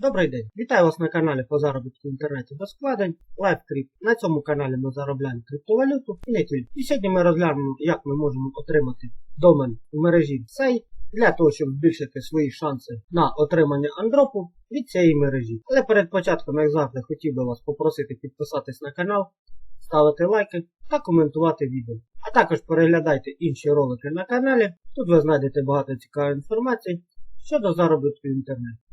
Добрий день! Вітаю вас на каналі по заробітку в інтернеті без вкладень LiveCrypt. На цьому каналі ми заробляємо криптовалюту і не тільки. І сьогодні ми розглянемо, як ми можемо отримати домен у мережі Сей для того, щоб збільшити свої шанси на отримання андропу від цієї мережі. Але перед початком, як завжди, хотів би вас попросити підписатись на канал, ставити лайки та коментувати відео. А також переглядайте інші ролики на каналі. Тут ви знайдете багато цікавої інформації щодо заробітку в інтернеті.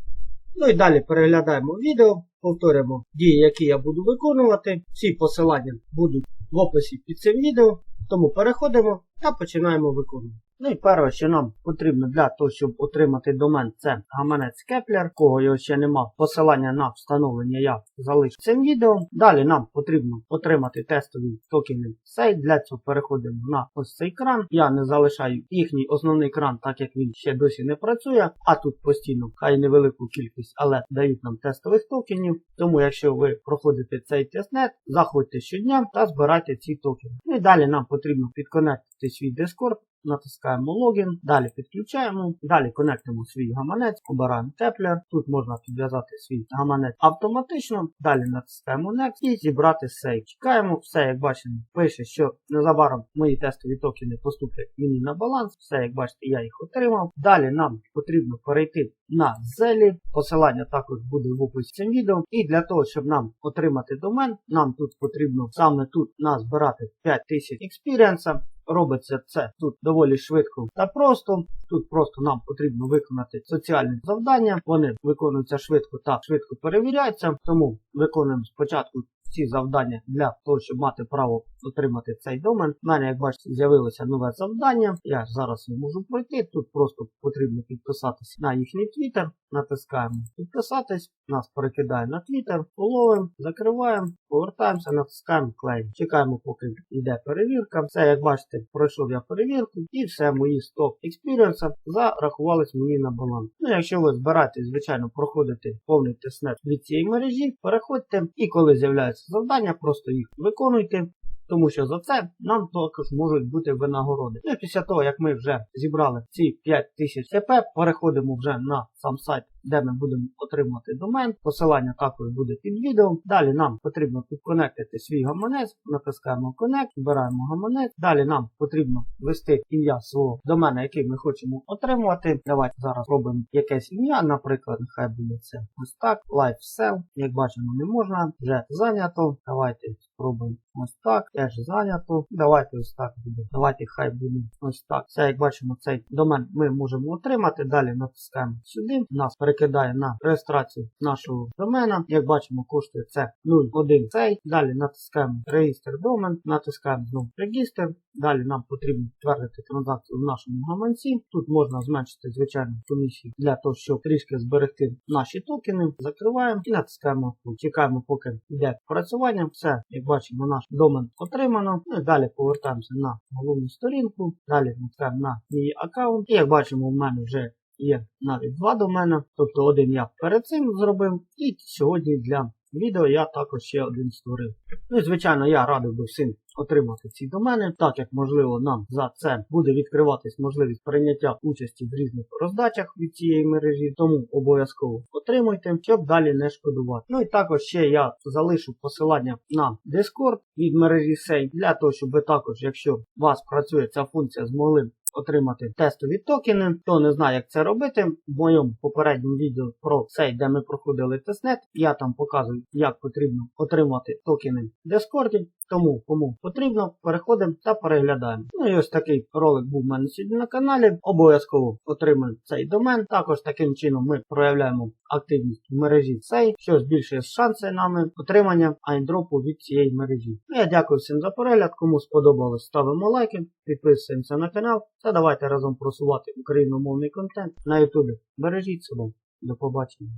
Ну і далі переглядаємо відео, повторюємо дії, які я буду виконувати. Всі посилання будуть в описі під цим відео. Тому переходимо та починаємо виконувати. Ну і перше, що нам потрібно для того, щоб отримати домен, це гаманець Кеплер, кого його ще нема. Посилання на встановлення я залишу цим відео. Далі нам потрібно отримати тестові токени сейт. Для цього переходимо на ось цей кран. Я не залишаю їхній основний кран, так як він ще досі не працює. А тут постійно, хай невелику кількість, але дають нам тестових токенів. Тому, якщо ви проходите цей тестнет, заходьте щодня та збирайте ці токени. Ну і далі нам потрібно підконектити свій Discord. Натискаємо логін, далі підключаємо, далі конектимо свій гаманець, обираємо Теплер. Тут можна підв'язати свій гаманець автоматично. Далі натискаємо Next і зібрати сейф. Чекаємо, все, як бачимо, пише, що незабаром мої тестові токени поступлять мені на баланс. Все, як бачите, я їх отримав. Далі нам потрібно перейти на Зелі. Посилання також буде в описі цим відео. І для того, щоб нам отримати домен, нам тут потрібно саме тут назбирати 5000 експіріенса. Робиться це тут доволі швидко та просто. Тут просто нам потрібно виконати соціальні завдання. Вони виконуються швидко та швидко перевіряються. Тому виконуємо спочатку ці завдання для того, щоб мати право отримати цей домен. У мене, як бачите, з'явилося нове завдання. Я зараз можу пройти. Тут просто потрібно підписатися на їхній твіттер. Натискаємо підписатись, нас перекидає на твіттер, половимо, закриваємо, повертаємося, натискаємо клейм. Чекаємо, поки йде перевірка. Все, як бачите, пройшов я перевірку і все, мої 100 експіріенса зарахувались мені на баланс. Ну, якщо ви збираєтесь, звичайно, проходити повний тестнет від цієї мережі, переходьте і коли з'являються завдання, просто їх виконуйте. Тому що за це нам також можуть бути винагороди. Ну і після того, як ми вже зібрали ці 5000 ТП, переходимо вже на сам сайт, де ми будемо отримувати домен. Посилання також буде під відео. Далі нам потрібно підконектити свій гаманець, натискаємо Connect, вбираємо гаманець. Далі нам потрібно ввести ім'я свого домена, який ми хочемо отримувати. Давайте зараз робимо якесь ім'я, наприклад, нехай буде це ось так. LiveSell. Як бачимо, не можна. Вже зайнято. Давайте спробуємо ось так. Теж зайнято. Давайте ось так буде. Давайте хай буде ось так. Все, як бачимо, цей домен ми можемо отримати. Далі натискаємо сюди. Нас перекидає на реєстрацію нашого домена. Як бачимо, коштує це 0,1 цей. Далі натискаємо реєстр домен, натискаємо знову регістр. Далі нам потрібно підтвердити транзакцію в нашому гаманці. Тут можна зменшити звичайно комісію для того, щоб трішки зберегти наші токени. Закриваємо і натискаємо. Чекаємо, поки йде працювання. Все, як бачимо, наш домен отримано. Ну далі повертаємося на головну сторінку. Далі натискаємо на мій аккаунт. І як бачимо, в мене вже є навіть два домена. Тобто один я перед цим зробив. І сьогодні для відео я також ще один створив. Ну і звичайно, я радив би всім отримати ці домени, так як можливо нам за це буде відкриватись можливість прийняття участі в різних роздачах від цієї мережі, тому обов'язково отримуйте, щоб далі не шкодувати. Ну і також ще я залишу посилання на Discord від мережі Sей, для того, щоб ви також, якщо у вас працює ця функція, змогли отримати тестові токени. Хто не знає, як це робити, в моєму попередньому відео про цей, де ми проходили тестнет, я там показую, як потрібно отримати токени в Discord. Тому кому потрібно, переходимо та переглядаємо. Ну і ось такий ролик був у мене сьогодні на каналі. Обов'язково отримаємо цей домен. Також таким чином ми проявляємо активність в мережі цей, що збільшує шанси нами отримання айндропу від цієї мережі. Ну, я дякую всім за перегляд. Кому сподобалось, ставимо лайки, підписуємося на канал та давайте разом просувати україномовний контент на ютубі. Бережіть себе. До побачення.